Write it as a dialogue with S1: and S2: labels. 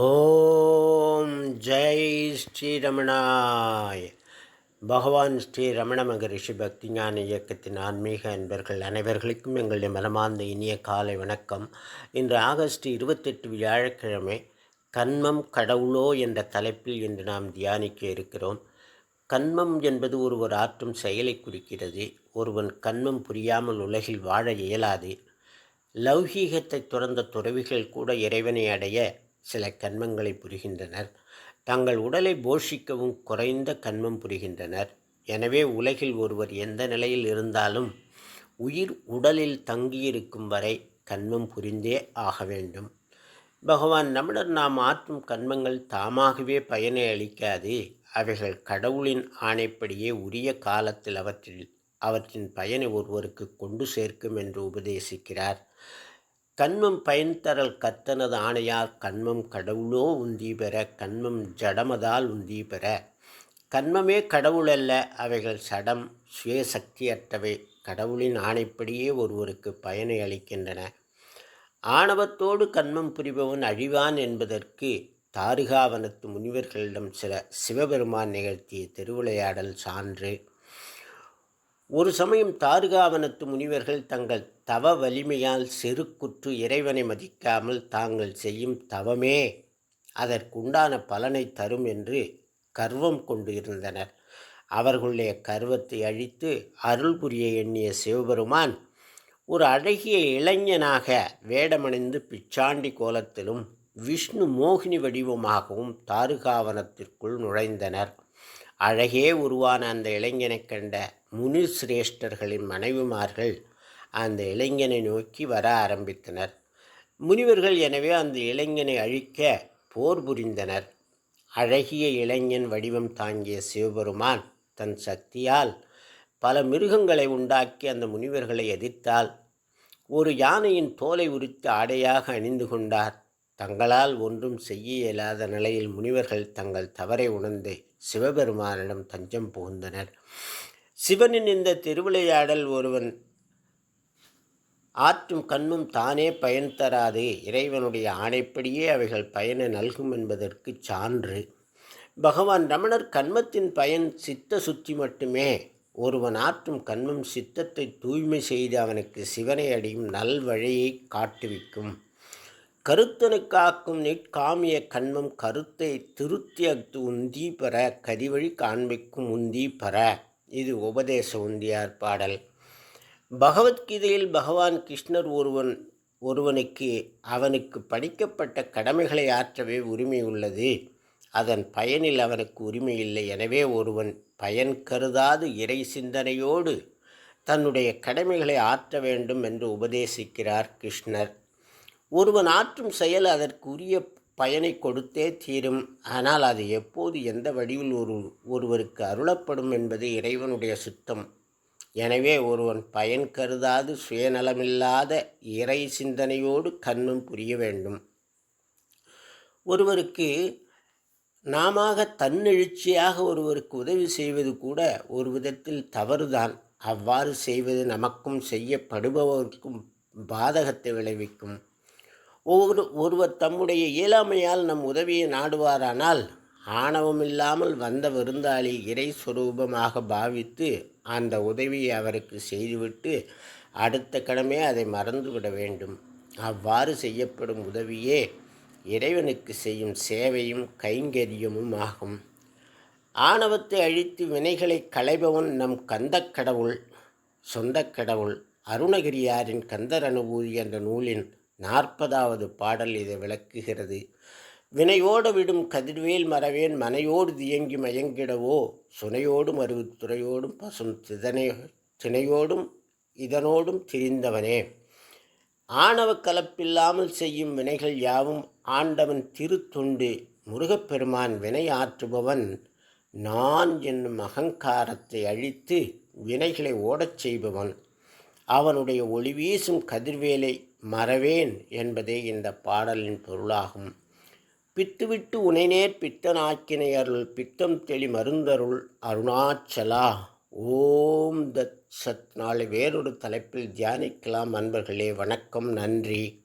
S1: ஓம் ஜெய் ஸ்ரீரமணாய். பகவான் ஸ்ரீ ரமண மகரிஷி பக்தி ஞான இயக்கத்தின் ஆன்மீக அன்பர்கள் அனைவர்களுக்கும் எங்களுடைய மனமார்ந்த இனிய காலை வணக்கம். இன்று ஆகஸ்ட் இருபத்தெட்டு வியாழக்கிழமை கண்மம் கடவுளோ என்ற தலைப்பில் இன்று நாம் தியானிக்க இருக்கிறோம். கண்மம் என்பது ஒருவர் ஆற்றும் செயலை குறிக்கிறது. ஒருவன் கண்மம் புரியாமல் உலகில் வாழ இயலாது. லௌகீகத்தை துறந்த துறவிகள் கூட இறைவனை அடைய சில கண்மங்களை புரிகின்றனர். தங்கள் உடலை போஷிக்கவும் குறைந்த கண்மம் புரிகின்றனர். எனவே உலகில் ஒருவர் எந்த நிலையில் இருந்தாலும் உயிர் உடலில் தங்கியிருக்கும் வரை கண்மம் புரிந்தே ஆக வேண்டும். பகவான் நம்மிடம் நாம் ஆற்றும் கண்மங்கள் தாமாகவே பயனை அளிக்காது. அவைகள் கடவுளின் ஆணைப்படியே உரிய காலத்தில் அவற்றில் அவற்றின் பயனை ஒருவருக்கு கொண்டு சேர்க்கும் என்று உபதேசிக்கிறார். கண்மம் பயன் தரல் கத்தனது ஆணையார் கண்மம் கடவுளோ உந்தி பெற கண்மம் ஜடமதால் உந்தி பெற. கண்மமே கடவுளல்ல அவைகள் சடம் சுயசக்தியற்றவை. கடவுளின் ஆணைப்படியே ஒருவருக்கு பயனை அளிக்கின்றன. ஆணவத்தோடு கண்மம் புரிபவன் அழிவான் என்பதற்கு தாருகாவனத்து முனிவர்களிடம் சில சிவபெருமான் நிகழ்த்திய திருவிளையாடல் சான்று. ஒரு சமயம் தாருகாவனத்து முனிவர்கள் தங்கள் தவ வலிமையால் செருக்குற்று இறைவனை மதிக்காமல் தாங்கள் செய்யும் தவமே அதற்குண்டான பலனை தரும் என்று கர்வம் கொண்டு இருந்தனர் அவர்களுடைய கர்வத்தை அழித்து அருள் புரிய எண்ணிய சிவபெருமான் ஒரு அழகிய இளைஞனாக வேடமணிந்து பிச்சாண்டி கோலத்திலும் விஷ்ணு மோகினி வடிவமாகவும் தாருகாவனத்திற்குள் நுழைந்தனர். அழகே உருவான அந்த இளைஞனைக் கண்ட முனி சிரேஷ்டர்களின் மனைவிமார்கள் அந்த இளைஞனை நோக்கி வர ஆரம்பித்தனர். முனிவர்கள் எனவே அந்த இளைஞனை அழிக்க போர் புரிந்தனர். அழகிய இளைஞன் வடிவம் தாங்கிய சிவபெருமான் தன் சக்தியால் பல மிருகங்களை உண்டாக்கி அந்த முனிவர்களை எதிர்த்தால் ஒரு யானையின் தோலை உரித்து ஆடையாக அணிந்து கொண்டார். தங்களால் ஒன்றும் செய்ய இயலாத நிலையில் முனிவர்கள் தங்கள் தவறை உணர்ந்து சிவபெருமானிடம் தஞ்சம் புகுந்தனர். சிவனின் இந்த திருவிளையாடல் ஒருவன் ஆற்றும் கண்ணும் தானே பயன் தராது. இறைவனுடைய ஆணைப்படியே அவைகள் பயனை நல்கும் என்பதற்கு சான்று. பகவான் ரமணர் கண்மத்தின் பயன் சித்த சுத்தி மட்டுமே. ஒருவன் ஆற்றும் கண்மம் சித்தத்தை தூய்மை செய்து அவனுக்கு சிவனை அடையும் நல்வழியை காட்டுவிக்கும். கருத்தனு காக்கும் நிற்காமிய கண்மம் கருத்தை திருத்தி அத்து உந்தி பெற கதிவழி காண்பிக்கும் உந்தி பெற. இது உபதேச உந்தியார் பாடல். பகவத்கீதையில் பகவான் கிருஷ்ணர் ஒருவன் ஒருவனுக்கு அவனுக்கு படிக்கப்பட்ட கடமைகளை ஆற்றவே உரிமை உள்ளது. அதன் பயனில் அவனுக்கு உரிமை இல்லை. எனவே ஒருவன் பயன் கருதாது இறை சிந்தனையோடு தன்னுடைய கடமைகளை ஆற்ற வேண்டும் என்று உபதேசிக்கிறார் கிருஷ்ணர். ஒருவன் ஆற்றும் செயல் அதற்குரிய பயனை கொடுத்தே தீரும். ஆனால் அது எப்போது எந்த வடிவில் ஒரு ஒருவருக்கு அருளப்படும் என்பது இறைவனுடைய சித்தம். எனவே ஒருவன் பயன் கருதாது சுயநலமில்லாத இறை சிந்தனையோடு கண்ணும் புரிய வேண்டும். ஒருவருக்கு நாம தன்னெழுச்சியாக ஒருவருக்கு உதவி செய்வது கூட ஒரு விதத்தில் தவறுதான். அவ்வாறு செய்வது நமக்கும் செய்யப்படுபவருக்கும் பாதகத்தை விளைவிக்கும். ஒவ்வொரு ஒருவர் தம்முடைய இயலாமையால் நம் உதவியை நாடுவாரானால் ஆணவமில்லாமல் வந்த விருந்தாளி இறை சுரூபமாக பாவித்து அந்த உதவியை அவருக்கு செய்துவிட்டு அடுத்த கடமே அதை மறந்துவிட வேண்டும். அவ்வாறு செய்யப்படும் உதவியே இறைவனுக்கு செய்யும் சேவையும் கைங்கரியமும் ஆகும். ஆணவத்தை அழித்து வினைகளை களைபவன் நம் கந்தக் கடவுள் சொந்த கடவுள் அருணகிரியாரின் கந்தர் அனுபூதி என்ற நூலின் நாற்பதாவது பாடல் இதை விளக்குகிறது. வினையோடு விடும் கதிர்வேல் மறவேன் மனையோடு தியங்கி மயங்கிடவோ சுனையோடும் அருவித்துறையோடும் பசும் திதனை திணையோடும் இதனோடும் திரிந்தவனே. ஆணவ கலப்பில்லாமல் செய்யும் வினைகள் யாவும் ஆண்டவன் திருத்தொண்டு முருகப்பெருமான் வினை ஆற்றுபவன் நான் என்னும் அகங்காரத்தை அழித்து வினைகளை ஓடச் செய்பவன். அவனுடைய ஒளி வீசும் கதிர்வேலை மறவேன் என்பதே இந்த பாடலின் பொருளாகும். பித்துவிட்டு உனைநேர் பித்தனாக்கினை அருள் பித்தம் தெளி மருந்தருள் அருணாச்சலா. ஓம் தத் சத். நாளை வேறொரு தலைப்பில் தியானிக்கலாம் அன்பர்களே. வணக்கம் நன்றி.